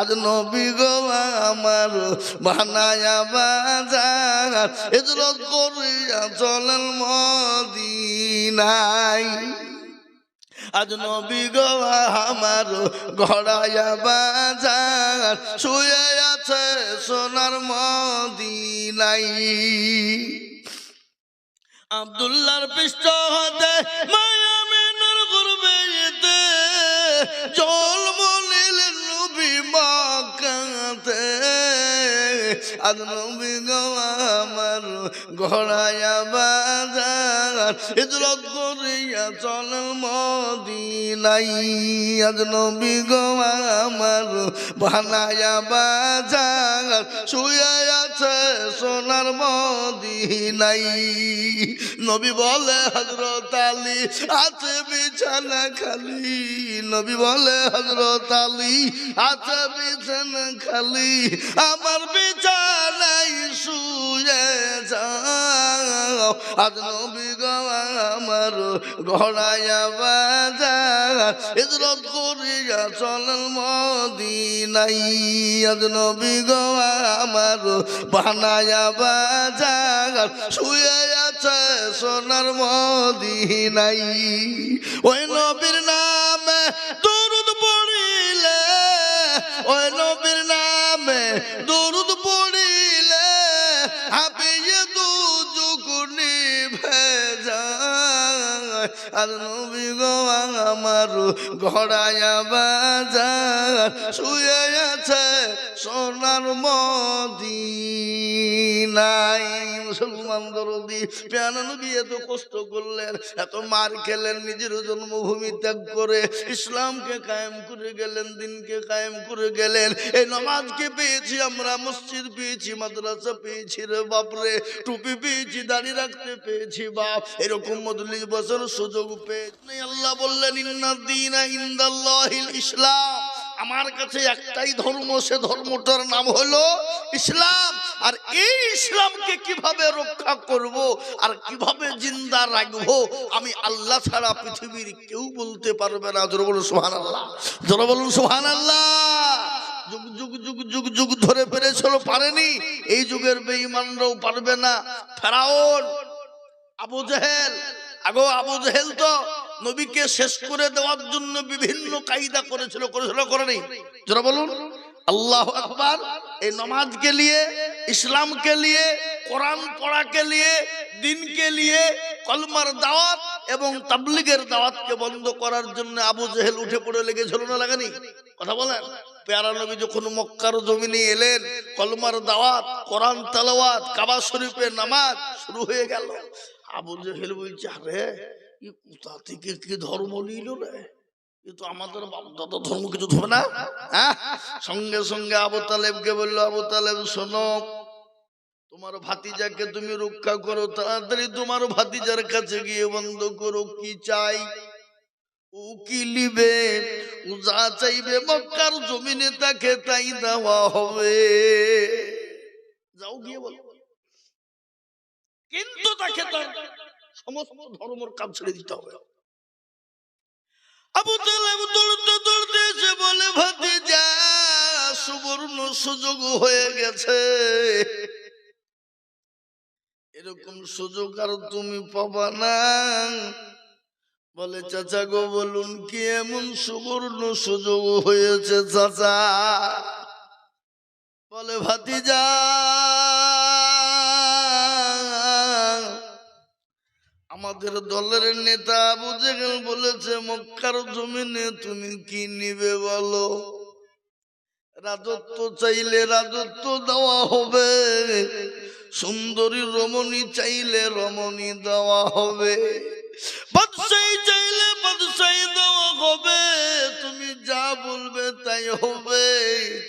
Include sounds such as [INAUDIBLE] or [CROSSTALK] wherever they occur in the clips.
আজ নবী গো আমার বানায়া বাজার, হিজরত করিয়া চলেন আজ নবী গো আমার ঘড়ায়া বাজার, শুয়ে আছে সোনার মদিনাই আব্দুল্লাহর পৃষ্ঠ হতে মায়া মেনুর করবে জল আজ নবী গো আমার ঘড়ায়া বাজার। হিজরত করিয়া চল মদিনাই। আজ নবী গো আমার বানায়া বাজার। শুয়ে আছে সোনার মদিনাই। নবী বলে হজরত আলী আছে বিছানা খালি। নবী বলে হজরত আলী আছে বিছানা খালি। আমার বিছানাই শুয়ে যাও। আজ নবী গো আমার ঘড়ায়া বাজার। হিজরত করিয়া চলেন মদিনাই। আজ নবী গো আমার বানায়া বাজার, শুয়ে আছে সোনার মদিনাই। ওই নবীর নামে দরুদ পড়িলে, ওই নবীর নামে দরুদ পড়িলে হাবিয়ে দু যুগুনি আর নবী গো আমার ঘড়ায়া বাজার, শুয়ে আছে সোনার মদিনাই মুসলমান দরদি পেয়ানা এত কষ্ট করলেন, এত মার খেলেন, নিজের জন্মভূমি ত্যাগ করে ইসলামকে কায়েম করে গেলেন, দিনকে কায়েম করে গেলেন। এই নমাজকে পেয়েছি আমরা, মসজিদ পেয়েছি, মাদ্রাসা পেয়েছি রে বাপরে টুপি পেয়েছি দাঁড়িয়ে রাখতে পেয়েছি বাপ, এরকম মদলিশ বছর সুযোগ পেয়েছি। আল্লাহ বললেন, ইন্না ইসলাম। আমার কাছে একটাই ধর্ম, সে ধর্মটার নাম হলো ইসলাম। আর এই ইসলামকে কীভাবে রক্ষা করব আর কীভাবে জিন্দা রাখব, আমি আল্লাহ ছাড়া পৃথিবীর কেউ বলতে পারবে না। জোর বলুন সোহান আল্লাহ জোর বলুন সোহান আল্লাহ যুগ যুগ যুগ যুগ যুগ ধরে পেরেছিল পারেনি। এই যুগের বেঈমানরাও পারবে না। ফেরাউন, আবু জেহেল, আগো আবু জেহেল তো নবীকে শেষ করে দেওয়ার জন্য বিভিন্ন কায়দা করেছিল করেছিল, করেনি। যারা বলুন। আল্লাহ আকবার। এই নমাজকে লিয়ে ইসলামকে লিয়ে কোরআন পড়াকে লিয়ে দিনকে লিয়ে কলমার দাওয়াত এবং তাবলিগের দাওয়াতকে বন্ধ করার জন্য আবু জেহেল উঠে পড়ে লেগেছিল না লাগানি? কথা বলেন। পেয়ারা নবী যখন মক্কার জমিনে এলেন, কলমার দাওয়াত, কোরআন তালাওয়াত, কাবা শরীফের নামাজ শুরু হয়ে গেল। আবু জেহেল বলছে, আরে ই কোথা থেকে কি ধর্ম নিল রে? এ তো আমাদের দাদা ধর্ম কিছু ধরবে না হ্যাঁ? সঙ্গে সঙ্গে আবু তালেবকে বলল, আবু তালেব, শোনো, তোমার ভাতিজাকে তুমি রক্ষা করো, তাড়াতাড়ি তোমার ভাতিজার কাছে গিয়ে বন্ধ করো, কি চাই? ও কি লিবে ও যা চাইবে মক্কার জমিনে তাকে তাই দেওয়া হবে। যাও গিয়ে বলো। কিন্তু তাকে তার সমস্ত ধর্মের কাজ ছেড়ে দিতে হবে। আবু তালেব দৌড়তে দৌড়তে এসে বলে, ভাতিজা, সুবর্ণ সুযোগ হয়ে গেছে। এরকম সুযোগ আর তুমি পাবা না। বলে, চাচা গো, বলুন কি এমন সুবর্ণ সুযোগ হয়েছে, চাচা? বলে, ভাতিজা আমাদের দলের নেতা আবু জেগেল বলেছে, মক্কার জমিনে তুমি কি নিবে বলো? রাজত্ব চাইলে রাজত্ব দেওয়া হবে, সুন্দরী রমণী চাইলে রমণী দেওয়া হবে। বাদশাহী চাইলে বাদশাহী দেওয়া হবে, তুমি যা বলবে তাই হবে।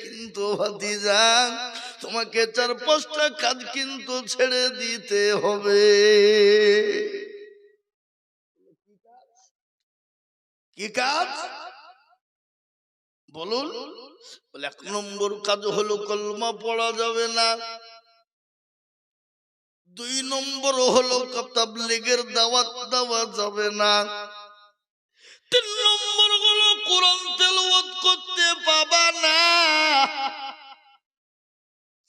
কিন্তু ভাতিজা, তোমাকে চার পাঁচটা কাজ কিন্তু ছেড়ে দিতে হবে। কি কাজ? বলুন, বলে এক নম্বর কাজ হলো কলমা পড়া যাবে না। দুই নম্বর হলো তাবলীগের দাওয়াত দেওয়া যাবে না। তিন নম্বর হলো কোরআন তেলাওয়াত করতে পাবা না।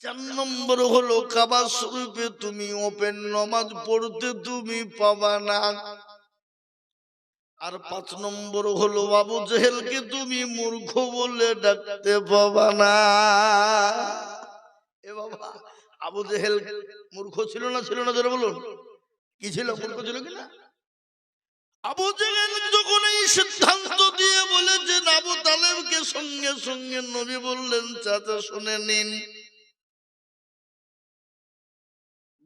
চার নম্বর হলো কাবা শরীফে তুমি ওপেন নমাজ পড়তে তুমি পাবা না। আর পাঁচ নম্বর হলো, বাবু জেহেলকে তুমি মূর্খ বলে ডাকতে পাবা না। এ বাবা, আবু জেহেল মূর্খ ছিল না ছিল না ধরে বলুন। কি ছিল, মূর্খ ছিল কিনা? আবু জেহেল যখন এই সিদ্ধান্ত দিয়ে বলেছেন, আবু তালেবকে সঙ্গে সঙ্গে নবী বললেন, চাচা, শুনে নিন।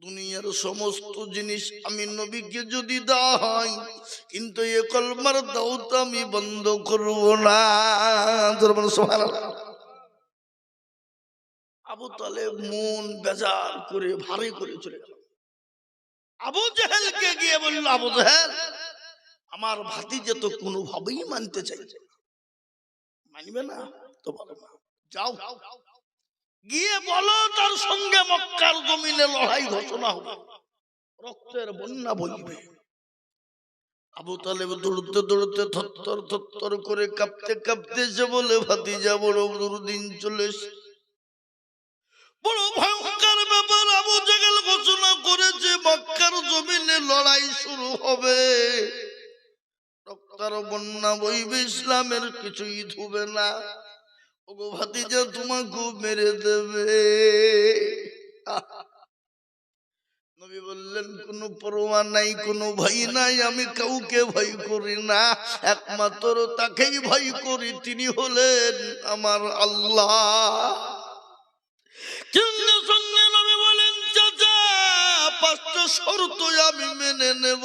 দুনিয়ার সমস্ত জিনিস আমি নবীকে যদি হয়, কিন্তু এ কলমার দাওতা আমি বন্ধ করব না। আবু তালেব মন বেজার করে, ভারী করে চলে গেল। আবু জাহেলকে গিয়ে বলল, আবু জাহেল, আমার ভাতিজে তো কোনোভাবেই মানতে চাইছে। মানবে না? তো বলো যাও। গিয়ে বলো তার সঙ্গে মক্কার জমিনে লড়াই ঘোষণা হবে। রক্তের বন্যা বইবে। আবু তালেব দৌড়তে দৌড়তে থরথর থরথর করে কাঁপতে কাঁপতে এসে বলে ভাতিজা বড় দুর্দিন চলে বড় ভয়ঙ্কর ব্যাপার, আবু জাহেল ঘোষণা করেছে, মক্কার জমিনে লড়াই শুরু হবে। রক্তার বন্যা বইবে, ইসলামের কিছুই ধুবে না। ওগো ভাতিজা তোমাকে মেরে দেবে। নবী বললেন, কোনো পরোয়া নাই, কোনো ভয় নাই, আমি কাউকে ভয় করি না। একমাত্র তাকেই ভয় করি, তিনি হলেন আমার আল্লাহ। সঙ্গে সঙ্গে নবী বলেন, চাচা, পাঁচটা শর্ত আমি মেনে নেব।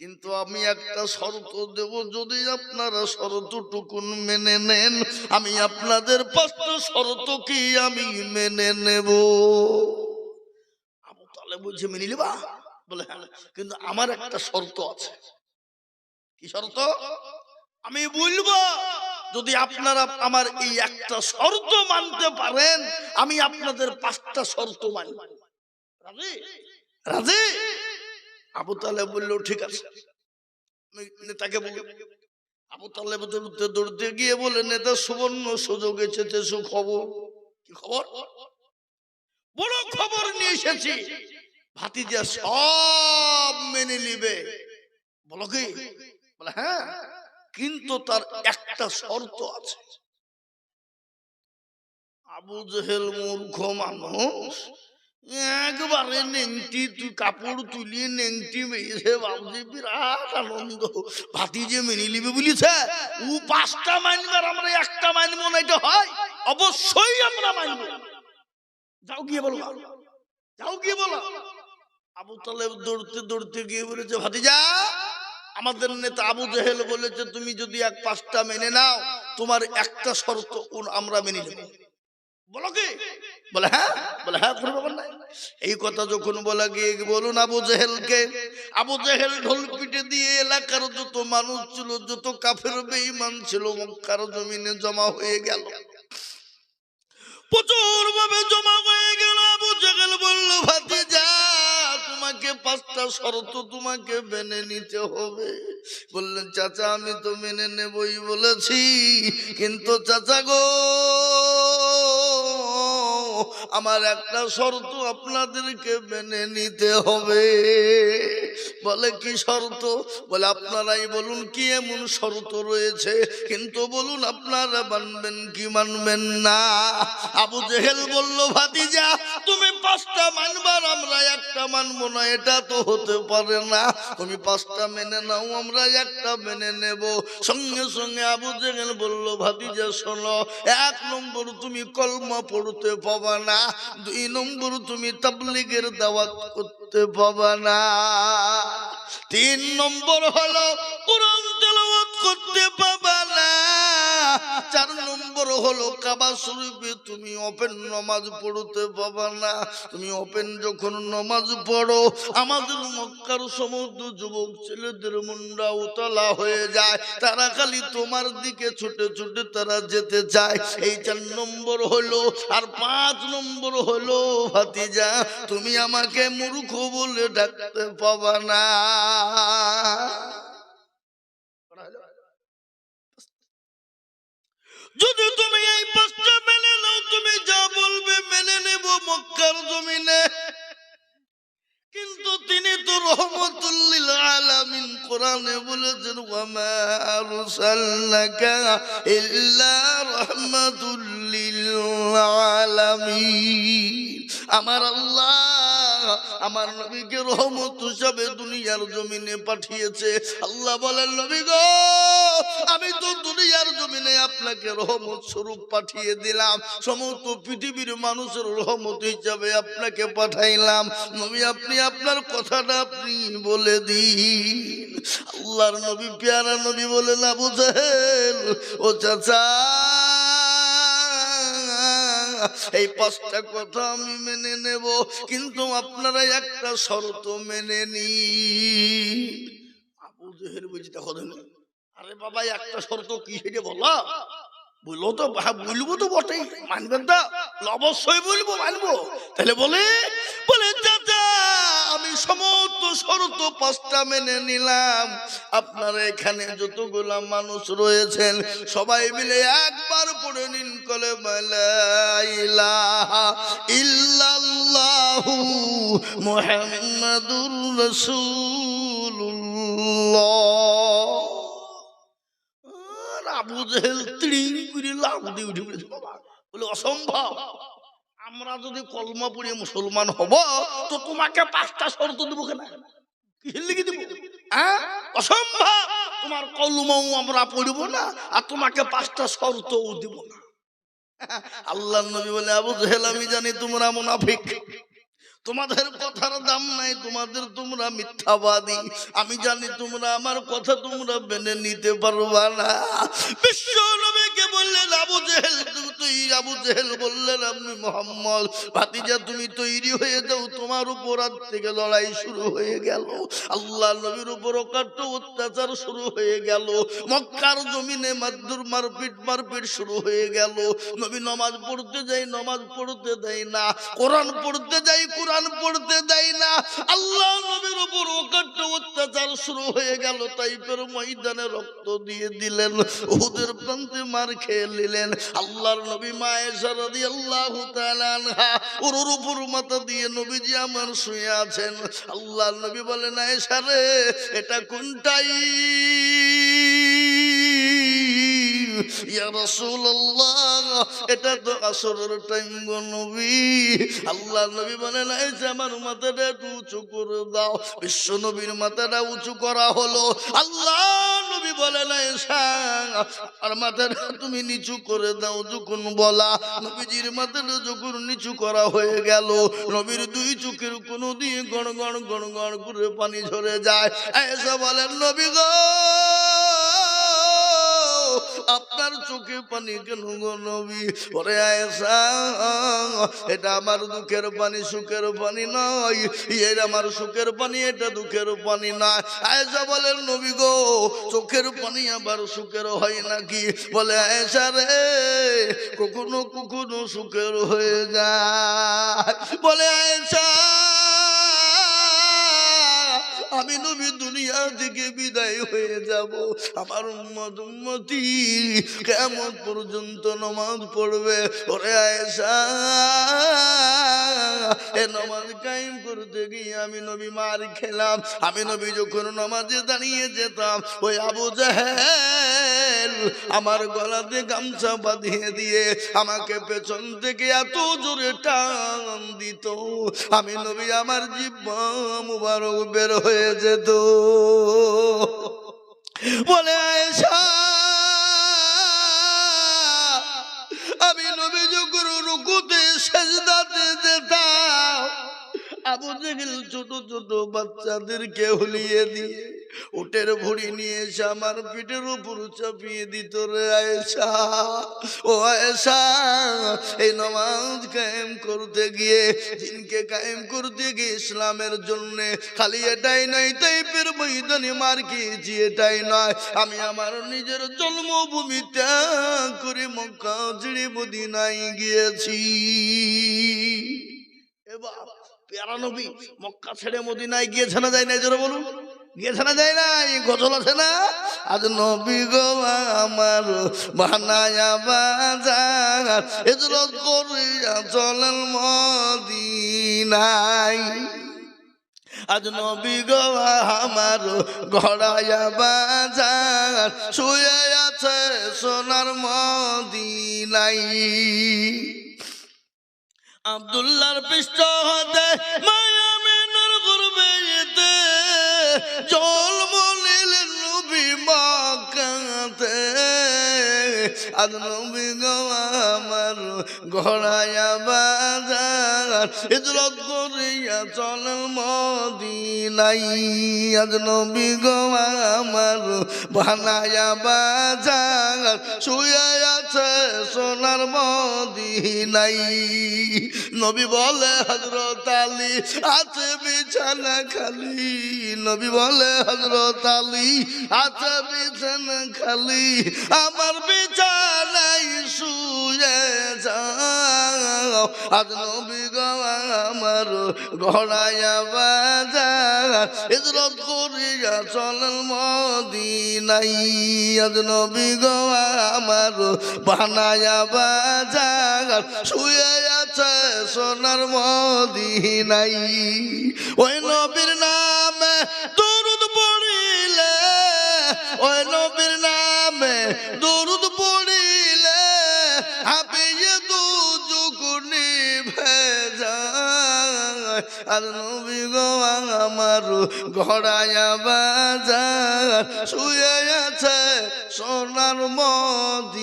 কিন্তু আমি একটা শর্ত দেব, যদি আপনারা শর্তটুকুন মেনে নেন, আমি আপনাদের পাঁচটা শর্ত কি আমি মেনে নেব? আবু তালে বলছে, মেনে নিবা? বলে হ্যাঁ। কিন্তু আমার একটা শর্ত আছে। কি শর্ত? আমি বলব, যদি আপনারা আমার এই একটা শর্ত মানতে পারেন, আমি আপনাদের পাঁচটা শর্ত মানব। রাজি? রাজি? আবু তালেব বলল, ঠিক আছে। নেতাকে বলি, আবু তালেব দৌড়তে গিয়ে বলে, নেতা সুবর্ণ সুযোগ এসেছে সুখবর। কি খবর? বড় খবর নিয়ে এসেছি। ভাতিজা সব মেনে নিবে। বলো কি? বলে হ্যাঁ কিন্তু তার একটা শর্ত আছে। আবু জহেল মূর্খ মানুষ একবারে নেংটি তুই কাপড় তুলিয়ে নেংটি মেয়েছে বাবুজি, বিরাট আনন্দ। ভাতি যে মেনে নিবে বলিছে ও পাঁচটা মানবার আমরা একটা মানবো না, এটা হয়? অবশ্যই আমরা মানবো যাও গিয়ে বলো। যাও গিয়ে বলো। আবু তালেব দৌড়তে দৌড়তে গিয়ে বলেছে, ভাতিজা, আমাদের নেতা আবু জেহেল বলেছে, তুমি যদি এক পাঁচটা মেনে নাও, তোমার একটা শর্ত আমরা মেনে নেব। বলো কি? বলে হ্যাঁ? বলে হ্যাঁ কোনো ব্যাপার নাই। এই কথা যখন বলা, গিয়ে বলুন আবু জেহেলকে, আবু জেহেল ঢোল পিটে দিয়ে এলাকার যত মানুষ ছিল, যত কাফের বেঈমান ছিল, মক্কার জমিনে জমা হয়ে গেল। প্রচুর ভাবে জমা হয়ে গেল। আবু জেহেল বলল, ভাতিজা, তোমাকে পাঁচটা শর্ত তোমাকে মেনে নিতে হবে। বললেন, চাচা, আমি তো মেনে নেবই বলেছি, কিন্তু চাচা গো আমার একটা শর্ত আপনাদেরকে মেনে নিতে হবে। বলে, কি শর্ত? বলে, আপনারাই বলুন কি এমন শর্ত রয়েছে? কিন্তু বলুন, আপনারা মানবেন কি মানবেন না? আবু জেহেল বলল, ভাতিজা, তুমি পাঁচটা মানবার, আমরা একটা মানবো না, এটা তো হতে পারে না। তুমি পাঁচটা মেনে নাও, আমরা একটা মেনে নেব। সঙ্গে সঙ্গে আবু জেহেল বলল, ভাতিজা, শোনো, এক নম্বর তুমি কলমা পড়তে পাবা না, দুই নম্বর তুমি তাবলিগের দাওয়াত করতে পাবা না। তিন নম্বর হলো কোরআন তেলাওয়াত করতে পাবা না। চার হলো কাবা শরীফে, তুমি ওপেন নমাজ পড়তে পাবা না। তুমি ওপেন যখন নমাজ পড়ো, আমাদের মক্কার সমস্ত যুবক ছেলেদের মুন্ডা উতলা হয়ে যায়। তারা খালি তোমার দিকে ছুটে ছুটে তারা যেতে চায়। এই চার নম্বর হলো আর পাঁচ নম্বর হলো, ভাতিজা, তুমি আমাকে মূর্খ বলে ডাকতে পাবা না। যদি তুমি এই পাঁচটা মেনে নাও, তুমি যা বলবে মেনে নেব মক্কার জমিনে। কিন্তু তিনি তো রহমতুল্লিল আলামিন কোরআনে বলেছেন, ওয়ামা আরসালনাকা ইল্লা রাহমাতুল আলামিন। আমার আল্লাহ আমার নবীকে রহমত হিসাবে দুনিয়ার জমিনে পাঠিয়েছে। আল্লাহ বলেন, নবী গো, আমি তো দুনিয়ার জমিনে আপনাকে রহমত স্বরূপ পাঠিয়ে দিলাম। সমস্ত পৃথিবীর মানুষের রহমত হিসাবে আপনাকে পাঠাইলাম। নবী, আপনি আপনার কথাটা আপনি বলে দিন। আল্লাহর নবী, পেয়ারা নবী বলে না বুঝেন? ও চাচা [LAUGHS] এই পাঁচটা কথা আমি মেনে নেব, কিন্তু আপনারা একটা শর্ত মেনে নি আবু জেহের বলছি, দেখো। আরে বাবা একটা শর্ত কি সেটা বলো। বলল তো হ্যাঁ বলব তো বটেই, মানবেন তো। অবশ্যই বলব, মানবো। তাহলে বলে বলে, চাচা, আমি সমস্ত শর্ত পাঁচটা মেনে নিলাম। আপনারা এখানে যতগুলা মানুষ রয়েছেন, সবাই মিলে একবার পড়ে নিন করে লাভ দিয়ে উঠে বলে আমরা যদি কলমা পড়ে মুসলমান হব, তো তোমাকে পাঁচটা শর্ত দেবো কেন? হ্যাঁ? অসম্ভব। তোমার কলমাও আমরা পড়ব না, আর তোমাকে পাঁচটা শর্তও দিব না। আল্লাহ নবী বলে আবু জেহেল আমি জানি তোমরা মুনাফিক। তোমাদের কথার দাম নাই, তোমাদের তোমরা মিথ্যাবাদী। আমি জানি তোমরা আমার কথা তোমরা মেনে নিতে পারবা না। বিশ্ব নবীকে বললেন, আবু জেহেল তুই আবু জেহেল বললেন আমি মোহাম্মদ। ভাতিজা, তুমি তৈরি হয়ে যাও, তোমার উপর আজ থেকে লড়াই শুরু হয়ে গেল। আল্লাহ নবীর উপর অকাট্য অত্যাচার শুরু হয়ে গেল। মক্কার জমিনে মাদ্দুর মারপিট মারপিট শুরু হয়ে গেল। নবী নমাজ পড়তে যাই, নমাজ পড়তে দেয় না। কোরআন পড়তে যাই, কোরআন পড়তে দেয় না। আল্লাহ নবীর উপর অকাট্য অত্যাচার শুরু হয়ে গেল, তাইপের ময়দানে রক্ত দিয়ে দিলেন, ওদের প্রান্তে মার খেয়ে নিলেন। আল্লাহর নবী রাদিয়াল্লাহু তাআলা আনহা ওর উপর মাথা দিয়ে নবীজি আমার শুয়ে আছেন। আল্লাহর নবী বলেন এটা কোনটাই ইয়া এটা তো আল্লাহ নবী। দাও। বিশ্ব নবীর মাথাটা উঁচু করা আল্লাহ নবী আর তুমি নিচু করে দাও। যখন বলা, নবীজির মাথাটা যখন নিচু করা হয়ে গেল, নবীর দুই চোখের কোনো দিয়ে গড় গড় গড় করে পানি ঝরে যায়। এসে বলেন, নবী গো আপনার চোখে পানি কেন গো নবী? ওরে আয়েশা, এটা আমার দুঃখের পানি, সুখের পানি নয়। এর আমার সুখের পানি, এটা দুঃখের পানি নয়। আয়েশা বলেন নবী গো, চোখের পানি আবার সুখের হয় নাকি? বলে, আয়েশা রে, কখনো কখনো সুখের হয়ে যায়। বলে, আয়েশা আমি নবী দুনিয়া থেকে বিদায় হয়ে যাব। আমার উম্মত উম্মতি, কেমন পর্যন্ত নমাজ পড়বে? ওরে আয়েশা, এ নমাজ কায়েম করতে গিয়ে আমি নবী মার খেলাম। আমি নবী যখন নমাজে দাঁড়িয়ে যেতাম, ওই আবু জাহেল আমার গলাতে গামছা বাঁধিয়ে দিয়ে আমাকে পেছন থেকে এত জোরে টান দিত। আমি নবী আমার জিব্বা মুবারক বের হয়ে যেত বলে আয়েশা আমি নবী যুগুরু রুকুতে সেজদাতে যেতাম। আবু জেহেল ছোট ছোট বাচ্চাদেরকে হলিয়ে দিয়ে উটের ভুড়ি নিয়ে এসে আমার পিঠের উপর চাপিয়ে দিত রে আয়েশা। ও আয়েশা, এই নমাজ কায়েম করতে গিয়ে, দিনকে কায়েম করতে গিয়ে ইসলামের জন্য খালি এটাই নয় টাইপের ময়দানে মার খেয়েছি, এটাই নয়। আমি আমার নিজের জন্মভূমি ত্যাগ করে মক্কা ছেড়ে মদিনায় গিয়েছি। এবার পেয়ারা নবী মক্কা ছেড়ে মদিনায় গিয়েছে না যায় না জোরে বলুন। গিয়েছে না যায় না এই গজল আছে না? আজ নবী গো আমার বানায়া বাজার, হিজরত করিয়া চলেন মদিনায়। আজ নবী গো আমার ঘড়ায়া বাজার, শুয়ে আছে সোনার মদিনাই আব্দুল্লাহর পৃষ্ঠ হতে মায়ামিনুর গুরবেতে জল মলিল নবী মাকাতে। আর নবী গো আমার ঘোড়ায়া বাজার, হিজরত করিয়া চলেন মদিনাই আজ নবী গো আমার বানায়া বাজার, শুয়ে আছে সোনার মদিনাই। নবী বলে হজরত আলী আছে বিছানা খালি। নবী বলে হজরত আলী আছে বিছানা খালি। আমার বিছানাই শুয়ে যাও। আজ নবী গো আমার ঘড়ায়া বাজার হিজরত করিয়া চলেন মদিনাই। নবী গো আমার বানায়া বাজার শুয়ে আছে সোনার মদিনাই। ওই নবীর নামে দরুদ পড়িলে, ওই নবীর নামে দরুদ আর নবী গো আমার ঘোড়ায় বাজার শুয়ে আছে। সোনার মদিনাই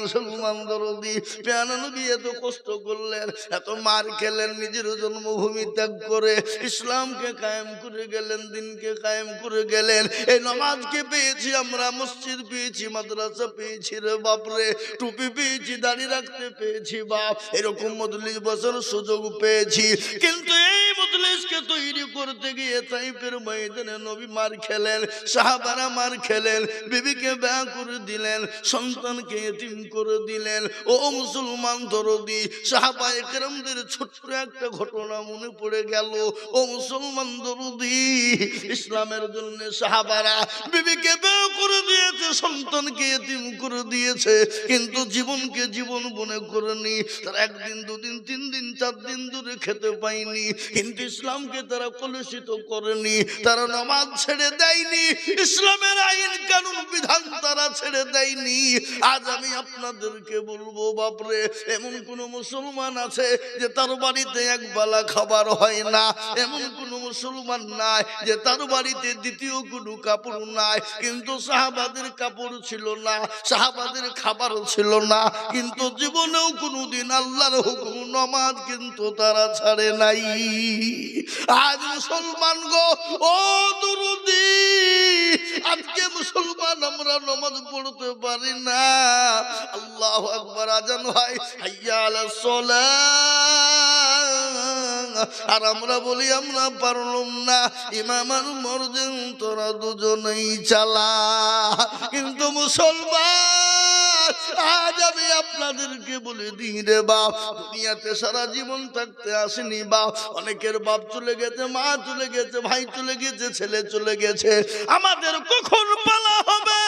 মুসলমান দরদি প্যান নবী এত কষ্ট করলেন, এত মার খেলেন, নিজের জন্মভূমি ত্যাগ করে ইসলামকে কায়েম করে গেলেন, দিনকে কায়েম করে গেলেন। এই নমাজকে পেয়েছি আমরা, মসজিদ পেয়েছি, মাদ্রাসা পেয়েছি রে বাপরে টুপি পেয়েছি, দাড়ি রাখতে পেয়েছি বাপ, এরকম মদলিশ বছর সুযোগ পেয়েছি। কিন্তু এই মদলিশকে তৈরি করতে গিয়ে তাইপের ময়দানে নবী মার খেলেন, সাহাবারা মার খেলেন। বিবিকে ব্যা করে দিলেন, সন্তানকে এতিম করে দিলেন। ও মুসলমান দরদি সাহাবা একরামদের ছোট্ট একটা ঘটনা মনে পড়ে গেল। ও মুসলমান দরদি, ইসলামের জন্য সাহাবারা বিবিকে ব্যা করে দিয়েছে, সন্তানকে এতিম করে দিয়েছে, কিন্তু জীবনকে জীবন মনে করেনি। তারা একদিন, দুদিন, তিন দিন, চার দিন ধরে খেতে পায়নি, কিন্তু ইসলামকে তারা কলুষিত করেনি। তারা নামাজ ছেড়ে দেয়নি। ইসলামের আইন কানুন বিধান তারা ছেড়ে দেয়নি। আজ আমি আপনাদেরকে বলব, বাপরে, এমন কোন মুসলমান আছে যে তার বাড়িতে এক বেলা খাবার হয় না। এমন কোন মুসলমান নাই যে তার বাড়িতে দ্বিতীয় কোনো কাপড় নাই। কিন্তু সাহাবাদের কাপড় ছিল না, সাহাবাদের খাবার ছিল না। কিন্তু জীবনেও কোনোদিন আল্লাহর হুকুম নমাজ কিন্তু তারা ছাড়ে নাই। আজ মুসলমান গো, ও দুরুদি আজকে মুসলমান আমরা নমাজ পড়তে পারি না। আল্লাহ আকবার, আজান হয়, হাইয়া আলা আর আমরা বলি, আমরা পারলাম না। ইমাম আর মরজেন তোরা দুজনেই চালা। কিন্তু মুসলমান আজ আমি আপনাদেরকে বলে দিই রে বাপ, দুনিয়াতে সারা জীবন থাকতে আসেনি বাপ অনেকের বাপ চলে গেছে, মা চলে গেছে, ভাই চলে গেছে, ছেলে চলে গেছে। আমাদের কখন পালা হবে?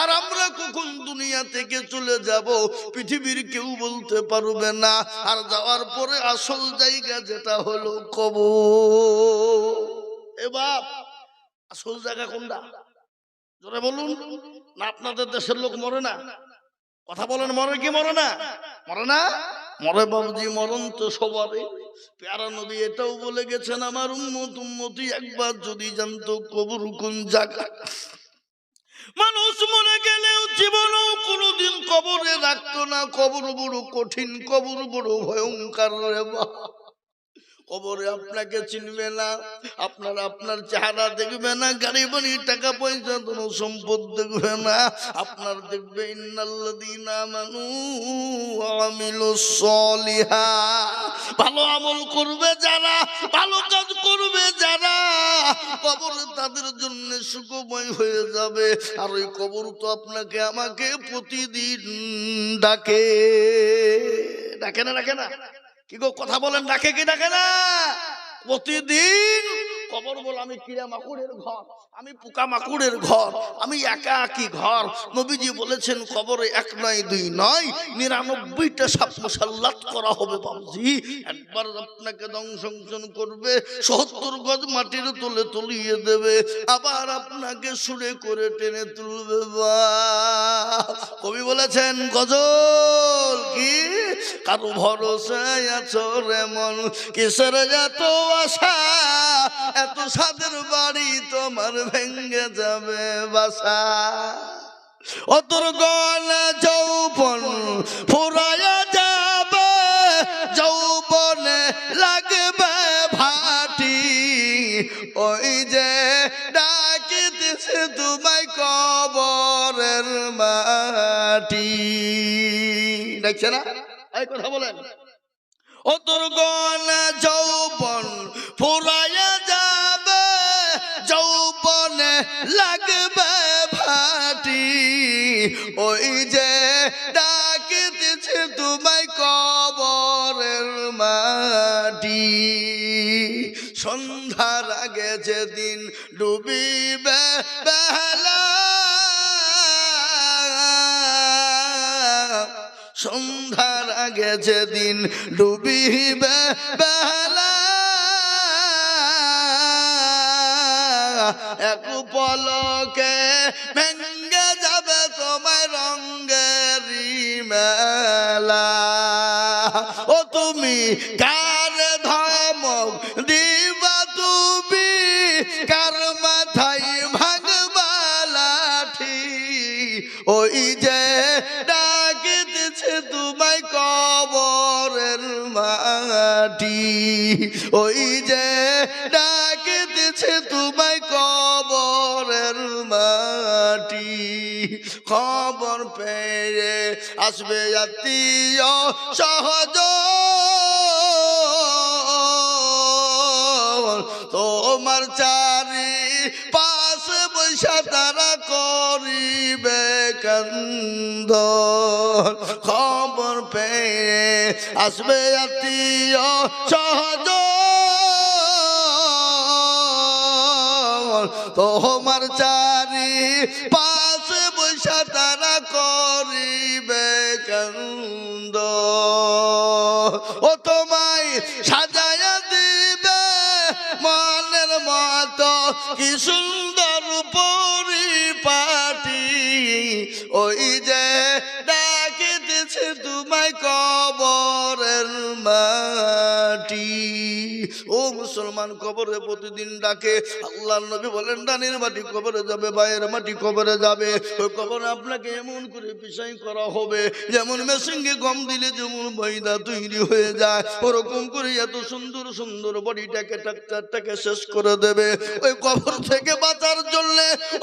আর আমরা কখন দুনিয়া থেকে চলে যাব? পৃথিবীর কেউ বলতে পারবে না। আর যাওয়ার পরে আসল জায়গা যেটা হলো কব এ বাপ, আসল জায়গা কোনটা? জোরে বলুন, না আপনাদের দেশের লোক মরে না? কথা বলেন, মরে কি মরে না? মরে না? মরে বাবুজি, মরণ তো সবারই। প্যারা নদী এটাও বলে গেছেন, আমার উন্মত উন্মতি একবার যদি জানতো কবর কোন জায়গা। মানুষ মরে গেলেও জীবনও কোনোদিন কবরে রাখতো না। কবর বড় কঠিন, কবর বড় ভয়ঙ্কর রে বাপ। কবরে আপনাকে চিনবে না। আপনার আপনার চেহারা দেখবে না, গাড়ি বাড়ি, টাকা পয়সা, কোনো সম্পদ দেখবে না। আপনার দেখবে ভালো আমল করবে যারা, ভালো কাজ করবে যারা। কবর তাদের জন্য সুখময় হয়ে যাবে। আর ওই কবর তো আপনাকে, আমাকে প্রতিদিন ডাকে। ডাকে না ডাকে না? কি গো কথা বলেন ডাকে কি ডাকে না? প্রতিদিন কবর বল আমি কিরা মাকুড়ের ঘর আমি পোকা মাকুড়ের ঘর আমি একা একই ঘর। নবীজি বলেছেন কবরে এক নয় দুই নয় নিরানব্বইটা সাপ মুসাল্লাত করা হবে বাবজি। একবার আপনাকে দংশন করবে সত্তর গজ মাটির তুলে তুলিয়ে দেবে আবার আপনাকে সুরে করে টেনে তুলবে বাহ। কবি বলেছেন গজল কি? কারও ভরসায় আছো রে মন কিসের এত আশা? এত সাদের বাড়ি তোমার ভেঙ্গে যাবে বাসা। অতর গলা যৌবন ফুরায়া যাবে, যৌবনে লাগবে ভাটি। ওই যে ডাকিতেছে তোমায় কবরের মাটি। দেখছে না? এই কথা বলেন। ও তোর গলা যৌবন ফুরাইয়া ওই যে ডাকিতেছে তোমায় কবরের মাটি। সন্ধ্যার আগে যেদিন ডুবিবে সন্ধ্যার আগে যেদিন ডুবিবে বেলা, এক পলকে ভেঙ্গে রঙ্গেরি মেলা। ও তুমি কার ধমক দিবা তুমি? কার মাথায় ভাঙবা লাঠি ওই যে ডাকিতেছে তোমায় কবরের মাটি। ওই যে ডাকিতেছে তোমায় কবরের মাটি খবর পেয়ে আসবে আত্মীয় সহজ। তোমার চারি পাশ বৈশা তারা করিবে কান্দ। খবর পেয়ে আসবে আত্মীয় সহজ। তোমার চারি পাশ বৈশা তারা করিবে কান্দ ও তোমায় সাজায়া দিবে মনের মতো, কি সুন্দর পরিপাটি। ওই যে কবরের মাটি। ও মুসলমান কবরে প্রতিদিন ডাকে আল্লাহ নবী বলেন, ডানের মাটি কবরে যাবে বাইরের মাটি কবরে যাবে। ওই কবরে আপনাকে এমন করে পিসাই করা হবে, যেমন মেশিনকে গম দিলে যেমন ময়দা তৈরি হয়ে যায়। ওরকম করে এত সুন্দর সুন্দর বডিটাকে টাকটারটাকে শেষ করে দেবে। ওই কবর থেকে বাঁচার জন্য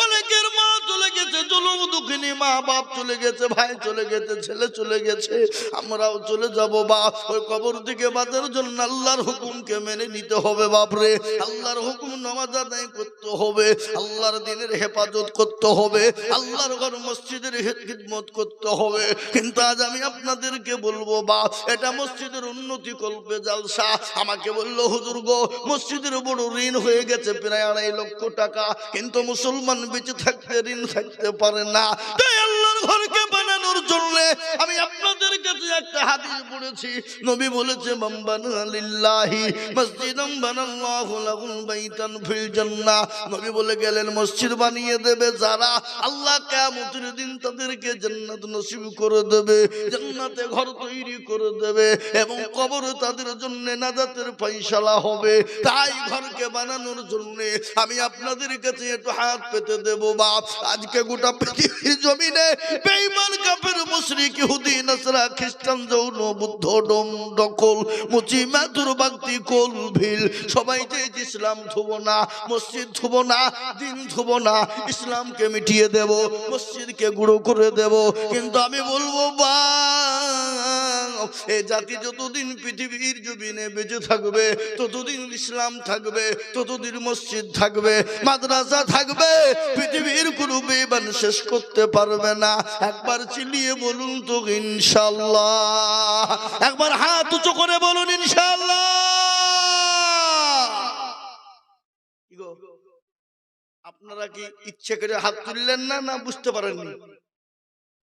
অনেকের মা চলে গেছে, জলম দুঃখিনী মা বাপ চলে গেছে, ভাই চলে গেছে, ছেলে চলে গেছে। আমরাও চলে যাব বা ওই কবর থেকে বাঁচার জন্য আল্লাহর হুকুমকে মেনে নিতে হবে বাপরে। আল্লাহর হুকুম নামাজ আদায় করতে হবে। আল্লাহর দিনের হেফাজত করতে হবে। আল্লাহর ঘর মসজিদের খিদমত করতে হবে। কিন্তু আজ আমি আপনাদেরকে বলব বা এটা মসজিদের উন্নতি কল্পে জালসা। আমাকে বলল, হুজুর গো, মসজিদের বড় ঋণ হয়ে গেছে প্রায় আড়াই লক্ষ টাকা। কিন্তু মুসলমান বেঁচে থাকতে ঋণ থাকতে পারে না। আল্লাহর ঘরকে বানানোর জন্য আমি আপনাদের একটা বলেছে নবী বলে গেলেন, মসজিদ বানিয়ে দেবে যারা আল্লাহ তাদেরকে জান্নাত নসিব করে দেবে, জান্নাতে ঘর তৈরি করে দেবে এবং কবর তাদের জন্য নাজাতের ফয়সালা হবে। তাই ঘরকে বানানোর জন্য আমি আপনাদের কাছে একটু হাত পেতে দেব, বাপ। আজকে গোটা পৃথিবীর জমিনে বেঈমান কাফের, মুশরিক, ইহুদি খ্রিস্টান যৌন, বুদ্ধ, ডোম দখল মুচি মাতুর বান্তি কোল, ভিল, সবাই যে ইসলাম ধুব না, মসজিদ ধুব না, দিন ধুব না, ইসলামকে মিটিয়ে দেব, মসজিদকে গুঁড়ো করে দেব, কিন্তু আমি বলব বা এই জাতি যতদিন পৃথিবীর জমিনে বেঁচে থাকবে, ততদিন ইসলাম থাকবে, ততদিন মসজিদ থাকবে, মাদ্রাসা থাকবে, পৃথিবীর কোনো বেবান শেষ করতে পারবে না। একবার চিলিয়ে বলুন তো ইনশাল্লাহ একবার হাত উঁচু করে বলুন ইনশাল্লাহ আপনারা কি ইচ্ছে করে হাত তুললেন না না বুঝতে পারেননি?